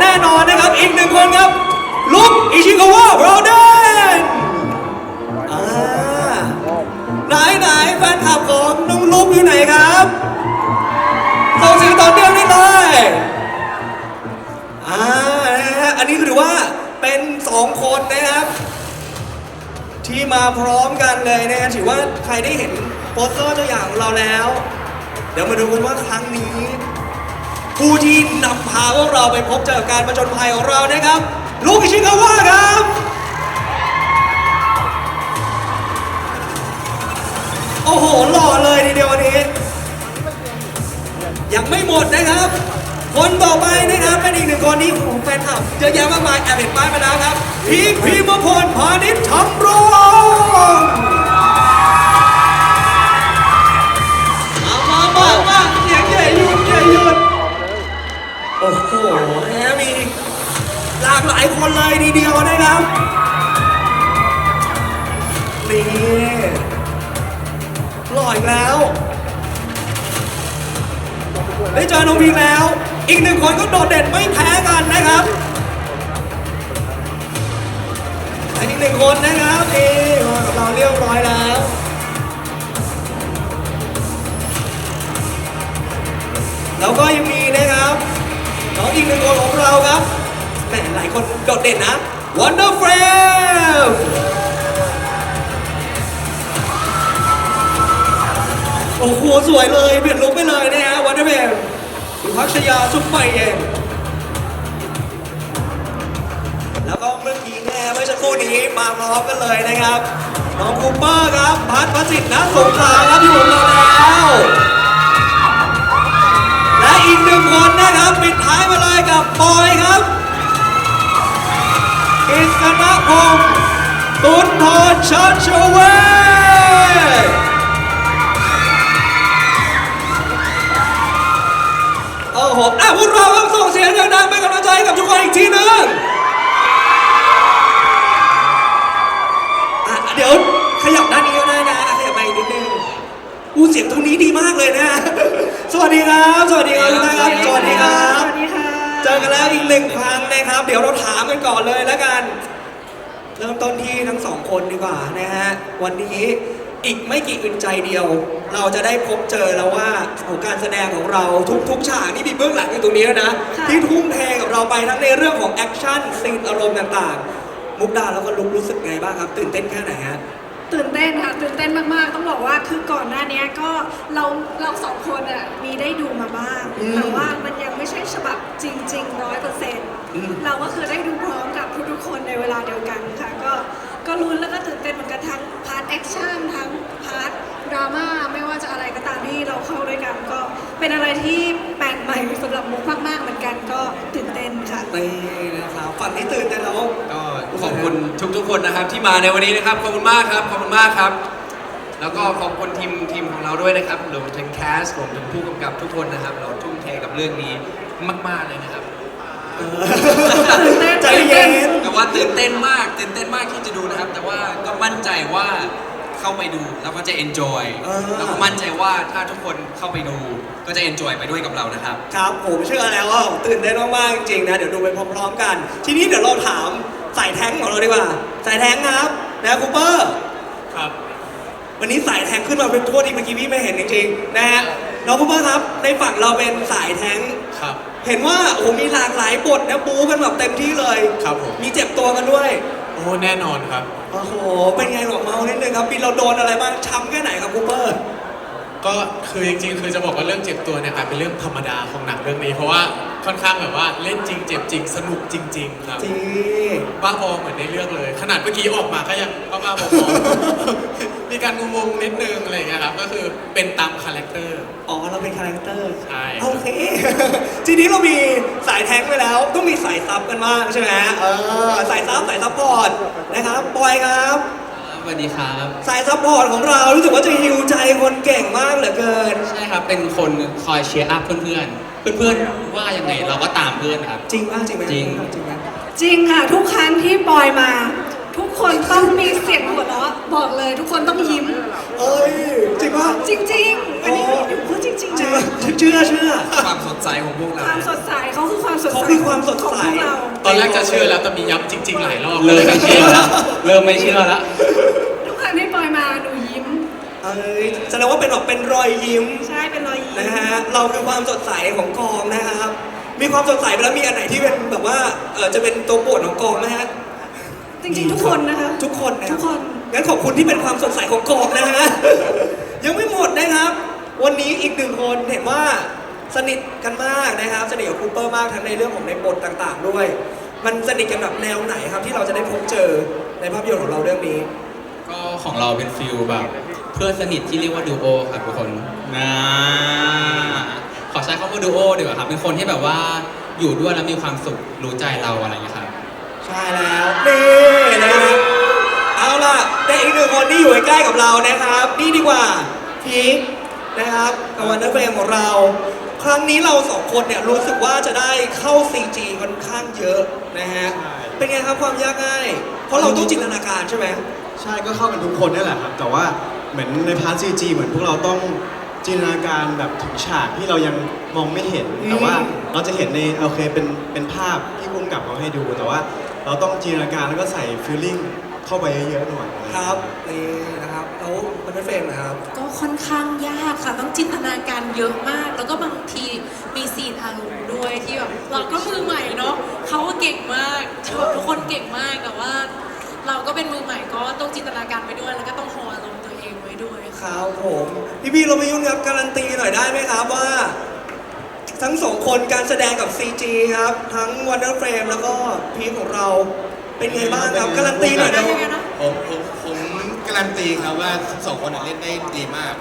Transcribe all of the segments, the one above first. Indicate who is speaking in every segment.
Speaker 1: แน่นอนนะครับ อีกหนึ่งคนครับ ลุกอิชิกาวะโรเดนอ่าไหนไหนแฟนคลับของน้องลุกอยู่ไหนครับส่งเสียงต่อเนื่องได้เลยอ่าอันนี้ถือว่าเป็นสองคนนะครับ ที่มาพร้อมกันเลยนะฮะถือว่าใครได้เห็นโปสเตอร์ตัวอย่างของเราแล้ว เดี๋ยวมาดูกันว่าครั้งนี้ ผู้ที่นำพาพวกเราไปพบเจอการประจนภัยของเรานะครับ ลูกอิชิกาวะครับ โอ้โห หล่อเลยทีเดียววันนี้ ยังไม่หมดนะครับ คนต่อไปนะครับเป็นอีกหนึ่งคนที่ของแฟนคลับเยอะแยะมากมายแอบเห็นป้ายมาแล้วครับ พีคพีมพลพาณิชย์ทำรง คนเลยทีเดียวนะครับนี่หล่ออีกแล้ว ได้เจอน้องพิงแล้ว อีกหนึ่งคนก็โดดเด่นไม่แพ้กันนะครับอีกหนึ่งคนนะครับนี่มากับเราเรียบร้อยแล้วแล้วก็ยังมีนะครับน้องอีกหนึ่งคนของเราครับายคนโดดเด่นนะ Wonder Frame โอ้โห สวยเลยเปลี่ยนลุคไปเลยนะฮะวันเดอร์เบลสุภักชยาซุปเปอร์เย็นแล้วก็เมื่อกี้แน่เมื่อสักครู่นี้มาพร้อมกันเลยนะครับน้องคูเปอร์ครับพัดประสิทธิ์นะสงขลาครับอยู่กับเราแล้วและอีกหนึ่งคนนะครับปิดท้ายมาเลยกับปอยครับ กิษณพงศ์ตุนทรชัชเวโอ้โหอะพวกเราต้องส่งเสียงดังๆเป็นกำลังใจให้กับทุกคนอีกทีนึงอะเดี๋ยวขยับด้านนี้ก็ได้นะขยับไปนิดนึงอู้เสียงตรงนี้ดีมากเลยนะส กันแล้วอีกหนึ่งครั้งนะครับ เดี๋ยวเราถามกันก่อนเลยแล้วกัน เริ่มต้นที่ทั้งสองคนดีกว่านะฮะ วันนี้อีกไม่กี่อึดใจเดียว เราจะได้พบเจอแล้วว่าโอ้การแสดงของเราทุกๆฉากนี่มีเบื้องหลังอยู่ตรงนี้แล้วนะ
Speaker 2: ค่ะ
Speaker 1: ที่ทุ่มเทกับเราไปทั้งในเรื่องของแอคชั่นซีนอารมณ์ต่างๆ มุกดาแล้วก็ลุกรู้สึกไงบ้างครับ ตื่นเต้นแค่ไหนฮะ
Speaker 2: ตื่นเต้นค่ะตื่นเต้นมากๆ ต้องบอกว่าคือก่อนหน้านี้ก็เราเราสองคนอะมีได้ดูมาบ้าง
Speaker 1: อืม
Speaker 2: แต่ว่ามันยังไม่ใช่ฉบับจริงๆร้อยเปอร์เซ็นต์
Speaker 1: อืม
Speaker 2: เราก็คือได้ดูพร้อมกับทุกๆคนในเวลาเดียวกันค่ะ ก็ก็ลุ้นแล้วก็ตื่นเต้นเหมือนกันทั้งพาร์ทแอคชั่นทั้งพาร์ทดราม่าไม่ว่าจะอะไรก็ตามที่เราเข้าด้วยกัน ก็เป็นอะไรที่แปลกใหม่สำหรับมุกมากๆเหมือนกันก็ตื่นเต้นค่ะ
Speaker 1: นี่นะครับฝั่งนี้ตื่นเต้นแล้ว
Speaker 3: ก็ข อบคุณทุกๆคนนะครับ ที่มาในวันนี้นะครับขอบคุณมากครับขอบคุณมากครับ แล้วก็ขอบคุณทีมทีมของเราด้วยนะครับรวมถึงแคสรวมถึงผู้กำกับทุกคนนะครับ เราทุ่มเทกับเรื่องนี้มากๆเลยนะครับ
Speaker 2: ตื่นเต้น
Speaker 1: ใจเย็น
Speaker 3: แต่ว่าตื่นเต้นมากตื่นเต้นมากที่จะดูนะครับ แต่ว่าก็มั่นใจว่า เข้าไปดูแล้วก็จะ enjoy
Speaker 1: เออ
Speaker 3: แล้วก็มั่นใจว่าถ้าทุกคนเข้าไปดูก็จะ enjoy ไปด้วยกับเรานะครับ
Speaker 1: ครับผมเชื่อแล้วว่าตื่นเต้นมากๆจริงๆนะเดี๋ยวดูไปพร้อมๆกัน ทีนี้เดี๋ยวเราถามสายแท้งของเราดีกว่าสายแท้งครับนะคูเปอร์
Speaker 3: ครับ
Speaker 1: วันนี้สายแท้งขึ้นมาเป็นโทษทีเมื่อกี้พี่ไม่เห็นจริงๆนะฮะน้องคูเปอร์ครับในฝั่งเราเป็นสายแท้ง
Speaker 3: ครับ
Speaker 1: เห็นว่าโอ้โหมีหลากหลายบทนะบูกันแบบเต็มที่เลย
Speaker 4: ครับผม
Speaker 1: มีเจ็บตัวกันด้วย
Speaker 4: โอ้แน่นอนครับ
Speaker 1: โอ้โห เป็นไงหรอกเมานิดนึงครับปีเราโดนอะไรบ้างช้ำแค่ไหนครับคูเปอร์
Speaker 4: ก็คือจริงๆคือจะบอกว่าเรื่องเจ็บตัวเนี่ยกลายเป็นเรื่องธรรมดาของหนังเรื่องนี้ เพราะว่าค่อนข้างแบบว่าเล่นจริงเจ็บจริงสนุกจริง ๆ ครับ
Speaker 1: จริง
Speaker 4: บ้าบอเหมือนในเรื่องเลย ขนาดเมื่อกี้ออกมาก็ยังบ้าบ้าๆบอๆ มีการงงๆนิดนึงอะไรอย่างเงี้ยครับก็คือเป็นตามคาแรคเตอร์
Speaker 1: อ๋อเราเป็นคาแรคเตอร์
Speaker 4: ใช่ครับ
Speaker 1: โอเค ทีนี้เรามีสายแท้งไปแล้ว ต้องมีสายซับกันบ้างใช่ไหมเออสายซับสายซับพอร์ตนะครับปอยครับ
Speaker 3: สวัสดีครับ
Speaker 1: สายซัพพอร์ตของเรารู้สึกว่าจะฮิวใจคนเก่งมากเหลือเกิน
Speaker 5: ใช่ครับ เป็นคนคอยเชียร์อัพเพื่อนๆ เพื่อนๆ ว่ายังไงเราก็ตามเพื่อนครับ
Speaker 1: จริงป่ะจริงไหม
Speaker 5: จริง
Speaker 1: จริงไหม
Speaker 2: จริงค่ะ ทุกครั้งที่ปอยมา ทุกคนต้องมีเสียงหัวเราะบอกเลยทุกคนต้องยิ้ม
Speaker 1: เอ้ยจริงป่ะ
Speaker 2: จริงๆ อันนี้หนูพูดจริงๆ
Speaker 1: จริง
Speaker 2: นะ
Speaker 1: ป่ะเชื่อเชื่อ
Speaker 3: ความสดใใสของพวกเรา
Speaker 2: ความสดใสเขาคือความสดใส
Speaker 1: เขาคือความสดใส
Speaker 2: ของพวกเรา
Speaker 4: ตอนแรกจะเชื่อแล้วแต่มีย้ำจริง ๆ หลายรอบ
Speaker 5: เริ่มไม่เชื่อแล้วเริ่มไม่เชื่อแล้ว
Speaker 2: ทุกครั้งที่ปอยมาหนูยิ้ม
Speaker 1: เอ้ยแสดงว่าเป็นแบบเป็นรอยยิ้ม
Speaker 2: ใช่เป็นรอยยิ้ม
Speaker 1: นะฮะเราคือความสดใสของกองนะครับ มีความสดใสไปแล้วมีอันไหนที่เป็นแบบว่าเออจะเป็นตัวโปรดของกองไหมฮะ
Speaker 2: จริงๆ ทุกคนนะคะ
Speaker 1: ทุกคนนะ
Speaker 2: ทุกคน
Speaker 1: งั้นขอบคุณที่เป็นความสดใสของกองนะฮะ ยังไม่หมดนะครับ วันนี้อีกหนึ่งคนเห็นว่าสนิทกันมากนะครับ สนิทกับคูเปอร์มากทั้งในเรื่องของในบทต่างๆ ด้วย มันสนิทกันแบบแนวไหนครับ ที่เราจะได้พบเจอในภาพยนตร์ของเราเรื่องนี้
Speaker 5: ก็ของเราเป็นฟิลแบบ เพื่อนสนิทที่เรียกว่าดูโอครับทุกคนนะขอใช้คำว่าดูโอดีกว่าครับเป็นคนที่แบบว่าอยู่ด้วยแล้วมีความสุขรู้ใจเราอะไรอย่างเงี้ยครับ
Speaker 1: ใช่แล้วนี่นะครับ เอาล่ะแต่อีกหนึ่งคนที่อยู่ใกล้ๆกับเรานะครับ นี่ดีกว่าพีคนะครับกับวันเดอร์เฟรมของเรา ครั้งนี้เราสองคนเนี่ยรู้สึกว่าจะได้เข้า CG ค่อนข้างเยอะนะฮะเป็นไงครับความยากง่าย เพราะเราต้องจินตนาการใช่ไหม
Speaker 6: ใช่ก็เข้ากันทุกคนนี่แหละครับ แต่ว่าเหมือนในพาร์ทซีจีเหมือนพวกเราต้องจินตนาการแบบถึงฉากที่เรายังมองไม่เห็น
Speaker 1: อืม
Speaker 6: แต่ว่าเราจะเห็นในโอเคเป็นเป็นภาพที่พุ่มกับเขาให้ดู แต่ว่า เราต้องจินตนาการแล้วก็ใส่ฟีลลิ่งเข้าไปเยอะๆหน่อย
Speaker 1: ครับนี่นะครับแล้ววันเดอร์เฟรมนะครับ
Speaker 7: ก็ค่อนข้างยากค่ะ ต้องจินตนาการเยอะมาก แล้วก็บางทีมีซีนอารมณ์ด้วยที่แบบเราก็มือใหม่เนาะเขาก็เก่งมากแบบทุกคนเก่งมากแต่ว่า เราก็เป็นมือใหม่ก็ต้องจินตนาการไปด้วย แล้วก็ต้องโฮอารมณ์ตัวเองไว้ด้วย
Speaker 1: ค
Speaker 7: ค่ะ
Speaker 1: รับผมพี่พี่เราไปยุ่งครับการันตีหน่อยได้ไหมครับว่า ทั้งสองคนการแสดงกับ CG ครับ ทั้ง Wonder Frame แล้วก็พีคของเราเป็นไงบ้างครับการันตีหน่อย
Speaker 7: ได้
Speaker 1: เดี๋ยว
Speaker 7: ยังไงนะ
Speaker 8: ผมผมผมการันตีครับว่าทั้งสองคนอะเล่นได้ดีมาก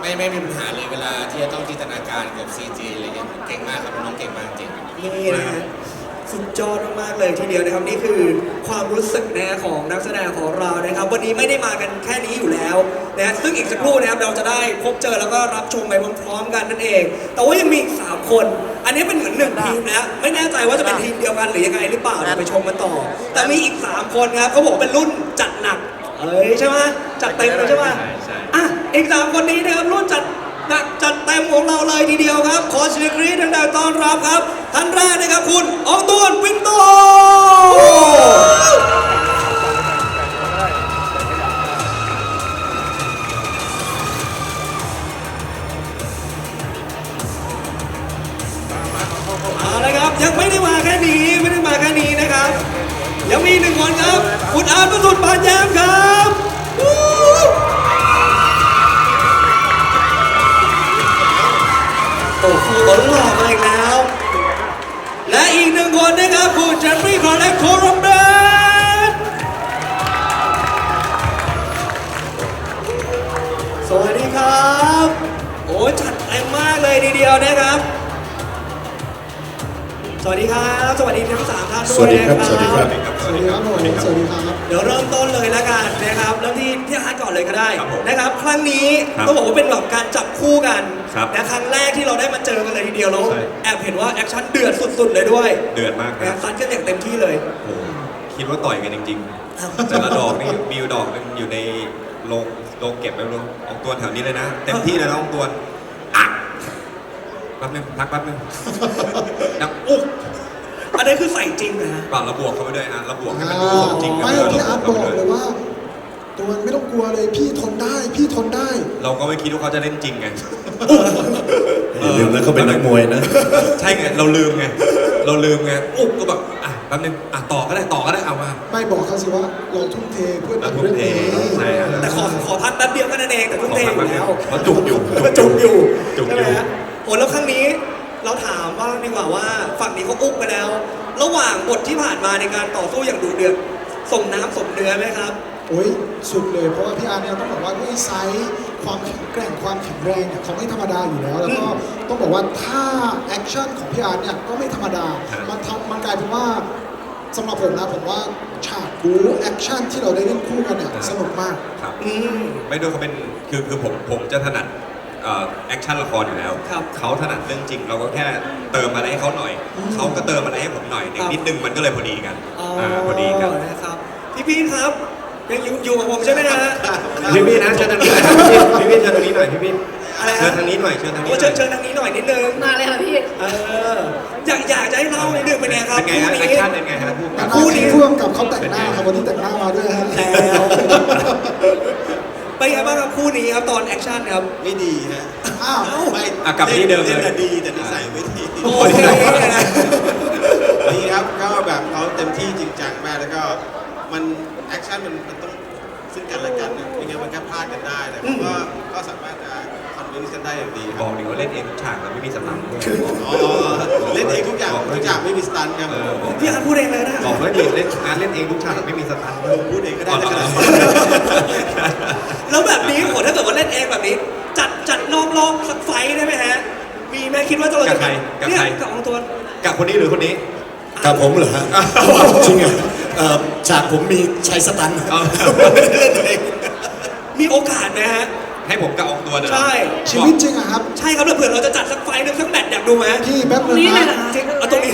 Speaker 8: ไม่ไม่มีปัญหาเลยเวลาที่จะต้องจินตนาการกับ CG อะไรเงี้ยเก่งมากครับน้องเก่งมากจริงครับ
Speaker 1: นี่นะฮะ สุดยอดมากๆเลยทีเดียวนะครับนี่คือความรู้สึกนะของนักแสดงของเรานะครับ วันนี้ไม่ได้มากันแค่นี้อยู่แล้วนะซึ่งอีกสักครู่นะครับเราจะได้พบเจอแล้วก็รับชมไปพร้อมๆกันนั่นเอง แต่ว่ายังมีอีกสามคน อันนี้เป็นเหมือนหนึ่งทีมแล้วไม่แน่ใจว่าจะเป็นทีมเดียวกันหรือยังไงหรือเปล่าเดี๋ยวไปชมกันต่อ แต่มีอีกสามคนครับเขาบอกเป็นรุ่นจัดหนักเอ้ยใช่ไหมจัดเต็มเลยใช่ไหม
Speaker 3: ใช่ใช่
Speaker 1: อะอีกสามคนนี้นะครับรุ่นจัด หนักจัดเต็มของเราเลยทีเดียวครับ ขอเสียงกรี๊ดดังๆต้อนรับครับ ท่านแรกนะครับคุณอองตวนวินโต ทั้งสามท่านด้วยนะครับ
Speaker 6: สวัสดีครับผมสวัสดีครับ
Speaker 1: เดี๋ยวเริ่มต้นเลยแล้วกันนะครับเริ่มที่พี่อาร์ตก่อนเลยก็ได้
Speaker 9: ครับผม
Speaker 1: นะครับ ครั้งนี้
Speaker 9: ครับ
Speaker 1: ต้องบอกว่าเป็นแบบการจับคู่กัน
Speaker 9: ครับ
Speaker 1: นะครั้งแรกที่เราได้มาเจอกันเลยทีเดียวแล้ว
Speaker 9: ใช่
Speaker 1: แอบเห็นว่าแอคชั่นเดือดสุดๆเลยด้วย
Speaker 9: เดือดมากค
Speaker 1: นะ
Speaker 9: รับ
Speaker 1: ซัดกันอย่างเต็มที่เลย
Speaker 9: โอ้โหคิดว่าต่อยกันจริงๆ แต่ละดอกนี่มีอยู่ดอกหนึงอยู่ในโรงโรงเก็บไว้รู้อองตัวแถวนี้เลยนะ เต็มที่เลยนะอองตัวอะแป๊บนึงพักแป๊บนึงดังอุ๊ก
Speaker 1: อันนี้คือใส่จริงนะฮะ
Speaker 9: ปากระบวกเข้าไปด้วยอะระบวกให้มันดูสมจริง
Speaker 10: ไม่
Speaker 9: แล้ว
Speaker 10: พี่อาร์ตบอก
Speaker 9: ข้ไป
Speaker 10: เลยว่า ตัวไม่ต้องกลัวเลยพี่ทนได้พี่ทนได้
Speaker 9: เราก็ไม่คิดว่าเขาจะเล่นจริงไง
Speaker 11: อย่าลืมนะเขาเป็นนักมวยนะ
Speaker 9: ใช่ไงเราลืมไงเราลืมไงอุ๊กก็แบบอะแป๊บนึงอะต่อก็ได้ต่อก็ได้เอามา
Speaker 10: ไม่บอกเขาสิว่าเราทุ่มเทเพื่อหนัง
Speaker 9: เราทุ่
Speaker 10: เรื่
Speaker 9: ม
Speaker 10: อง
Speaker 9: เท
Speaker 10: นี้
Speaker 9: ใช่ครับ
Speaker 1: แต่ขอขอพักแป๊บเดียวก็นั่นเองแต่ทุ่มเทอยู่แล้ว
Speaker 9: เพราะจุกอยู่
Speaker 1: จุกอยู่
Speaker 9: จุก
Speaker 1: ใช่
Speaker 9: อยู่
Speaker 1: ไหมฮะโอ้แล้วครั้งนี้ เราถามบ้างดีกว่าว่าฝั่งนี้เขาอุ๊บไปแล้ว ระหว่างบทที่ผ่านมาในการต่อสู้อย่างดุเดือดส่งน้ำสมเนื้อไหมครับ
Speaker 10: โอ้ยสุดเลยเพราะว่าพี่อาร์ตเนี่ยต้องบอกว่าด้วยไซส์ความแข็งแกร่งความแข็งแรงเนี่ยเขาไม่ธรรมดาอยู่แล้ว แล้วก็ต้องบอกว่าถ้าแอคชั่นของพี่อาร์ตเนี่ยก็ไม่ธรรมดา
Speaker 9: ครับ
Speaker 10: มันทำมันกลายเป็นว่าสำหรับผมนะผมว่าฉากบู๊แอคชั่นที่เราได้เล่นคู่กันเนี่ยสนุกมาก
Speaker 9: ครับ
Speaker 1: อืม
Speaker 9: ไม่ด้วยเขาเป็นคือคือผมผมจะถนัด แอคชั่นละครอยู่แล้ว
Speaker 1: ครับ
Speaker 9: เขาถนัดเรื่องจริง เราก็แค่เติมอะไรให้เขาหน่อย เขาก็เติมอะไรให้ผมหน่อย
Speaker 1: ครับ
Speaker 9: นิดนึงมันก็เลยพอดีกัน
Speaker 1: อ๋อา
Speaker 9: พอดีกัน
Speaker 1: นะครับพี่พีทครับยังอยู่อยู่กับผมใช่ไหมฮะ
Speaker 9: พี่พี่นะเชิญทางนี้หน่อยพี่พี่เชิญทางนี้หน่อยพี่พี่
Speaker 1: อะไร
Speaker 9: เชิญ
Speaker 1: ฮะ
Speaker 9: ทางนี้หน่อยเชิญทางนี้
Speaker 1: โอ้เชิญเชิญทางนี้หน่อยนิดนึง
Speaker 2: มาเลยค่ะพี่
Speaker 1: เอออยากอยากจะให้เล่านิดนึงเป็นไงครับ
Speaker 9: เป็นไงฮะ
Speaker 1: คู่
Speaker 9: แอค
Speaker 1: นี้
Speaker 9: ชั่นเป็นไงฮะพูด
Speaker 10: แต่
Speaker 9: กับ
Speaker 10: คู่นี้พ่วงกับเขาแต่งหน้าครับวันนี้แต่งหน้ามาด้วยฮะ
Speaker 1: แล้ว เป็นไงบ้างครับคู่นี้ครับตอนแอคชั่นครับ
Speaker 8: ไม่ดีฮะ
Speaker 10: อ้าว
Speaker 8: ไม่
Speaker 9: อะกลับไปที่เดิมเลย
Speaker 8: ล่นแต่ดีแต่นิสัยไม่ดี
Speaker 1: โอเคนะ
Speaker 8: ดีครับก็แบบเขาเต็มที่จริงจังมากแล้วก็มันแอคชั่นมันมันต้องซึ่งกันและกันนะไม่งั้นมันแค่พลาดกันได้แต่ผมก็ก็สามารถจะคอนวินส์กันได้อย่างดีค
Speaker 9: บ
Speaker 8: รั
Speaker 9: อบกดิว่าเล่นเองทุกฉากแล้วไม่มีสตันด้วย
Speaker 8: อ๋อเล่นเองทุกอย่างทุกอย่างไม่มีสตันครับ
Speaker 9: เออบอก
Speaker 1: พี่อาร์ตพูดเองเลยนะ
Speaker 9: บอกแล้วดิเล่นอาร์ตเล่นเองทุกฉากไม่มีสตันด้วย
Speaker 8: พูดเองก็ได้
Speaker 9: อ๋อ
Speaker 8: ถ้าขนาด
Speaker 9: เหร
Speaker 8: นี้
Speaker 9: อ
Speaker 1: แล้วแบบนี้โหถ้าเกิดว่าเล่นเองแบบนี้ จัดจัดนอกรอบสักไฟท์ได้ไหมฮะ มีไหมคิดว่าจะเรา
Speaker 9: กับ
Speaker 1: จะ
Speaker 9: ใครกับ
Speaker 1: เนี่ย
Speaker 9: ใคร
Speaker 1: กับองตัว
Speaker 9: กับคนนี้หรือคนนี้
Speaker 11: กับผมเหรอฮะ จริงเหรอเอ่อฉากผมมีใช้สตันท์
Speaker 9: อ๋อ
Speaker 11: ไม่ได้เล่นเอง
Speaker 1: มีโอกาสไหมฮะ
Speaker 9: ให้ผมกับออกตัวเลยเหรอ
Speaker 1: ใช่
Speaker 10: ชีวิตจริงอะครับ
Speaker 1: ใช่ครับแล้วเผื่อเราจะจัดสักไฟท์หนึงสักแมตช์อยากดูไหม
Speaker 10: พี่แป๊บ
Speaker 2: ตร
Speaker 10: นึ
Speaker 2: ง
Speaker 10: ง
Speaker 2: นี้เลย
Speaker 10: นะ
Speaker 2: เหรอคะ
Speaker 1: จริงเอาตรงนี้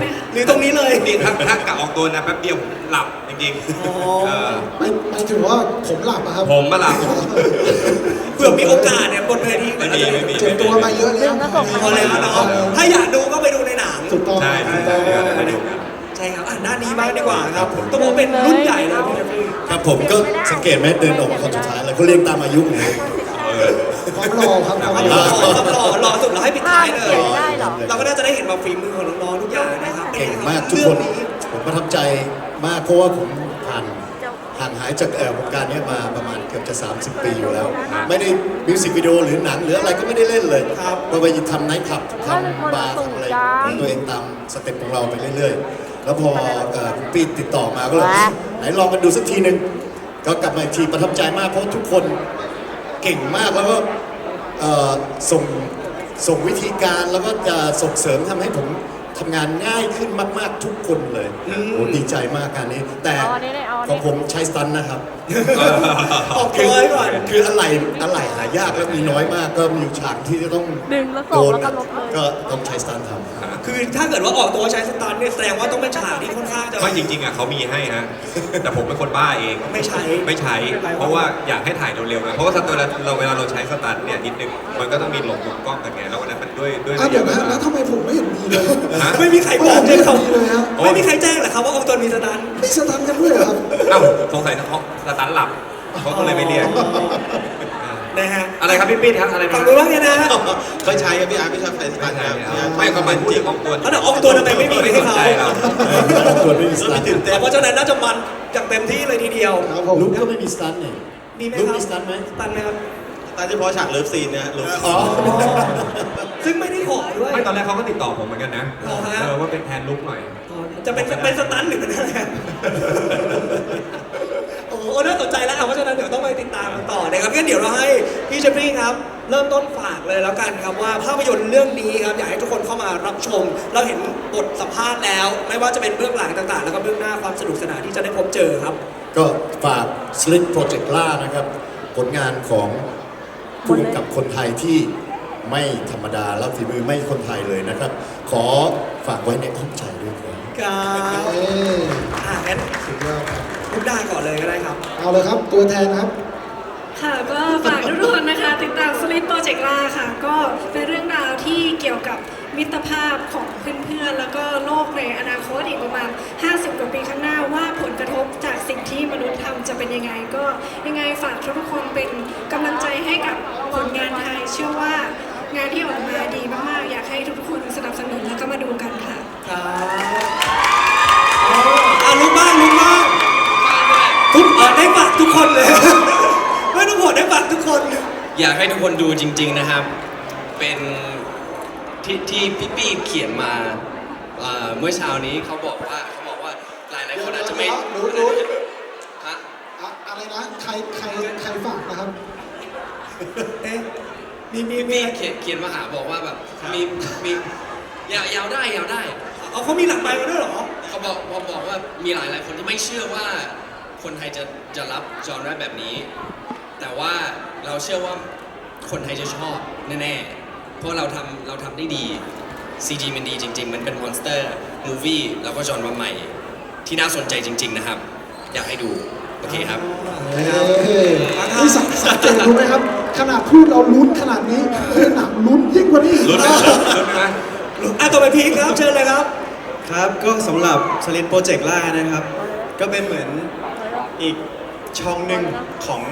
Speaker 2: ไหมคะ
Speaker 1: หรือตรงนี้เลย
Speaker 9: นี่ถ้าถ้ากับออกตัวนะแป๊บเดียวผมหลับจริง
Speaker 1: อ๋อ
Speaker 9: ๆเออ
Speaker 10: ไม่ไม่ถึงว่าผมหลับอะครับ
Speaker 9: ผมมาหลับ
Speaker 1: เผื่อมีโอกาสเนี่ยบนเวที
Speaker 9: ไม่มีไม่มี
Speaker 10: เจ็บตัวมาเยอะแล้ว
Speaker 1: พอแล้วเนาะถ้าอยากดูก็ไปดูในหนัง
Speaker 10: ถูกต้อง
Speaker 9: ใช่ใช่
Speaker 10: ถูก
Speaker 9: ใช่
Speaker 10: ต้อง
Speaker 9: เดี๋ยวเดี๋ยวเดี๋ยว
Speaker 1: ใช่ครับอะด้านนี้บ้างดีกว่าครับต้องบอกว่าเป็นรุ่นใหญ่เลยพี่เจฟฟี่
Speaker 11: ครับผมก็สังเกตไหมเดินออกมาคนสุดท้ายเลยเขาเรียกตามอายุผมเลย
Speaker 10: ความรอครับความร
Speaker 1: ร
Speaker 10: อ
Speaker 1: อครับรอรอสุดแล้วให้ปิดท้ายเลยเราก็น่าจะได้เห็นแบบฝีมือของน้องๆทุกอย่างนะครับ
Speaker 11: เก่งมากทุก
Speaker 1: เรื่
Speaker 11: ค
Speaker 1: อง
Speaker 11: นผมประทับใจมากเพราะว่าผมผ่านห่างหายจากเอ่อวงการเนี้ยมาประมาณเกือบจะ 30 ปีอยู่แล้ว ไม่ได้มิวสิกวิดีโอหรือหนังหรืออะไรก็ไม่ได้เล่นเลยเราไปทำไนท์คลับทำบาร์ทำอะไรของตัวเองตามสเต็ปของเราไปเรื่อยๆ แล้วพอเอ่อคุณปีติดต่อมาก็เลยไหนลองกันดูสักทีหนึ่งก็กลับมาอีกทีประทับใจมากเพราะทุกคน เก่งมากแล้วก็ส่งส่งวิธีการแล้วก็จะส่งเสริมทำให้ผม ทำงานง่ายขึ้นมากๆทุกคนเลยโอ้ดีใจมากการนี้ แต่ของผมใช้สตันนะครับ
Speaker 1: ออกตัวไว้ก่อน
Speaker 11: คืออะไรอะไรหายากแล้วมีน้อยมากก็มีฉากที่จะต้อง
Speaker 12: ดึงแล้วส่
Speaker 11: โด
Speaker 12: ง
Speaker 11: น
Speaker 12: แล้วก็
Speaker 11: อะ
Speaker 12: ลบเลย
Speaker 11: ก็ต้องใช้สตันทำ
Speaker 1: คือถ้าเกิดว่าออกตัวใช้สตันเนี่ยแสดงว่าต้องเป็นฉากที่ค่อนข้างจะ
Speaker 9: ไม่จริงๆอะเขามีให้ฮะ แต่ผมเป็นคนบ้าเอง
Speaker 1: ไม่ใช้
Speaker 9: ไม่ใช้เพราะว่าอยากให้ถ่ายเร็วๆไงเพราะว่าเวลาเราเวลาเราใช้สตันเนี่ยนิดนึงมันก็ต้องมีหลบมุมกล้องกันไงแล้ววันนั้นมันด้วยด้วย
Speaker 10: อะเดี๋ยวนะแล้วทำไมผมไม่เห็นมีเลย
Speaker 9: ฮะ
Speaker 1: ไม่มีใครบอกเลยครับ
Speaker 10: ไม่มีเลยฮะ
Speaker 1: ไม่มีใครแจ้งเหรอครับว่าออกตัวมีสตัน
Speaker 10: มีสตันกันด้วยเหรอครับ
Speaker 9: เอ้าสงสัยเขาสตันหลับเขาก็เลยไม่เรียก
Speaker 1: นะฮะ
Speaker 9: อะไรครับพี่ปิ๊ดครับอะไร
Speaker 1: ฝั่งนู้นว่าไงนะ
Speaker 8: เคยใช้ครับพี่อาร์ตไม่ชอบใช้สตันครับพี่อาร์ต
Speaker 9: ไม่เขาหมายพูดถึงออกตัว
Speaker 1: แล้วเดี๋ยวออกตัวทำไมไม่มีให้เขา
Speaker 9: ใจเรา
Speaker 11: ตัวไม่มีสตัน
Speaker 1: เพราะฉะนั้นน่าจะมันอย่างเต็มที่เลยทีเดียว
Speaker 10: ครับผม
Speaker 11: ลุกก็ไม่มีสตันนี่
Speaker 1: มีไหม
Speaker 11: ลุก
Speaker 1: ครับ
Speaker 11: มีสตันไหม
Speaker 1: สตันไหมครับ
Speaker 8: สตันเฉพาะฉากเลิฟซีนนะเลิฟซีน
Speaker 11: อ๋อ
Speaker 1: ซึ่งไม่ได้ขอด้วย
Speaker 9: ไม่ตอนแรกเขาก็ติดต่อผมเหมือนกันนะ
Speaker 1: เหรอฮะ
Speaker 9: เออว่าเป็นแทนลุกหน่อย
Speaker 1: จะเป็นเป็นสตันหรือเป็นอะไรโอ้โหน่าสนใจแล้วอะเพราะฉะนั้นเดี๋ยวต้องไปติดตามกันต่อนะครับงั้นเดี๋ยวเราให้พี่เจฟฟี่ครับ เริ่มต้นฝากเลยแล้วกันครับว่าภาพยนตร์เรื่องนี้ครับอยากให้ทุกคนเข้ามารับชม เราเห็นบทสัมภาษณ์แล้ว ไม่ว่าจะเป็นเบื้องหลังต่างๆ แล้วก็เบื้องหน้าความสนุกสนานที่จะได้พบเจอครับ
Speaker 11: ก็ฝาก Slit Project ล่านะครับ ผลงานของ ผู้กำกับคนไทยที่ไม่ธรรมดาแล้วฝีมือไม่คนไทยเลยนะครับ ขอฝากไว้ในอ้อมใจด้วยครับ
Speaker 1: ครับ
Speaker 10: เอ้ย
Speaker 1: อะงั้น
Speaker 10: สุดยอดครับ
Speaker 1: พูดได้ก่อนเลยก็ได้ครับ
Speaker 10: เอาเลยครับ ตัวแทนครับ
Speaker 2: ค่ะก็ฝากทุกคนนะคะ ติดตามสลิปโปรเจกต์ล่าค่ะ ก็เป็นเรื่องราวที่เกี่ยวกับ มิตรภาพของเพื่อนๆ แล้วก็โลกในอนาคตอีกประมาณ 50 กว่าปีข้างหน้าว่าผลกระทบจากสิ่งที่มนุษย์ทำจะเป็นยังไง ก็ยังไงฝากทุกคนเป็นกำลังใจให้กับผลงานไทย เชื่อว่างานที่ออกมาดีมากๆ อยากให้ทุกคนสนับสนุนแล้วก็มาดูกันค่ะ
Speaker 1: ครับอ๋ออะลุกบ้างลุกบ้างทุกเออได้ฝากทุกคนเลย ไม่ต้องห่วงได้ฝากทุกคน
Speaker 3: อยากให้ทุกคนดูจริง ๆนะครับ เป็น ที่ที่พี่ปี้เขียนมาเอ่อเมื่อเช้านี้เขาบอกว่าเขาบอกว่าหลายหลายๆคนอาจจะไม่
Speaker 10: รู้รู้
Speaker 3: ฮะ
Speaker 10: อะอะไรนะ ใครใครใครฝากนะครับ
Speaker 1: เอ๊ะมีมีมี
Speaker 3: พี่เขียนเขียนมาหาบอกว่าแบบมีมียาวยาวได้ยาวได้
Speaker 1: เอาเขามีหลังไมค์มาด้วยเหรอ
Speaker 3: เขาบอกพอบอกว่ามีหลายหลายๆคนที่ไม่เชื่อว่าคนไทยจะจะรับจอร์นแบบนี้ แต่ว่าเราเชื่อว่าคนไทยจะชอบแน่ๆ เพราะเราทำเราทำได้ดี CG มันดีจริง ๆ มันเป็นมอนสเตอร์มูวี่แล้วก็จอร์นมาใหม่ ที่น่าสนใจจริง ๆ นะครับ อยากให้ดู โอเคครับ
Speaker 10: เอ้ยนี่สังสังเกตดูไหมครับขขนาดพูดเราลุ้นขนาดนี้เฮ้ยหนังลุ้นยิ่งกว่านี้อีก
Speaker 9: ลุ้นไหมลุ้นไหม
Speaker 1: อะต่อไปพีคครับเชิญเลยครับ
Speaker 6: ครับก็สำหรับสลินโปรเจกต์ล่านะครับ ก็เป็นเหมือนอีกช่องหนึ่งของ